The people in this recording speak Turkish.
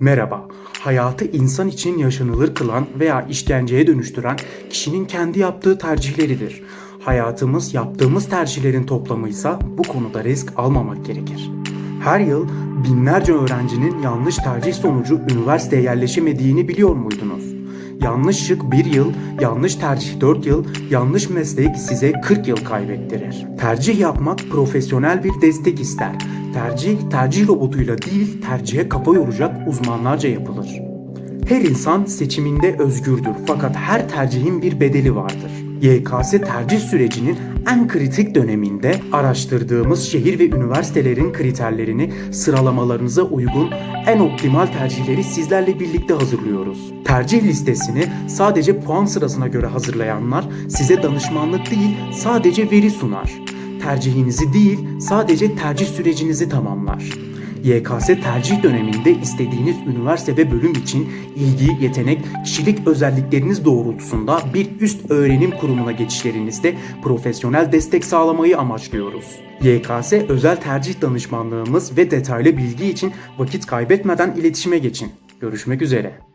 Merhaba. Hayatı insan için yaşanılır kılan veya işkenceye dönüştüren kişinin kendi yaptığı tercihleridir. Hayatımız yaptığımız tercihlerin toplamıysa bu konuda risk almamak gerekir. Her yıl binlerce öğrencinin yanlış tercih sonucu üniversiteye yerleşemediğini biliyor muydunuz? Yanlış şık bir yıl, yanlış tercih 4 yıl, yanlış meslek size 40 yıl kaybettirir. Tercih yapmak profesyonel bir destek ister. Tercih, tercih robotuyla değil, tercihe kafa yoracak uzmanlarca yapılır. Her insan seçiminde özgürdür fakat her tercihin bir bedeli vardır. YKS tercih sürecinin en kritik döneminde araştırdığımız şehir ve üniversitelerin kriterlerini sıralamalarınıza uygun en optimal tercihleri sizlerle birlikte hazırlıyoruz. Tercih listesini sadece puan sırasına göre hazırlayanlar size danışmanlık değil sadece veri sunar. Tercihinizi değil sadece tercih sürecinizi tamamlar. YKS tercih döneminde istediğiniz üniversite ve bölüm için ilgi, yetenek, kişilik özellikleriniz doğrultusunda bir üst öğrenim kurumuna geçişlerinizde profesyonel destek sağlamayı amaçlıyoruz. YKS özel tercih danışmanlığımız ve detaylı bilgi için vakit kaybetmeden iletişime geçin. Görüşmek üzere.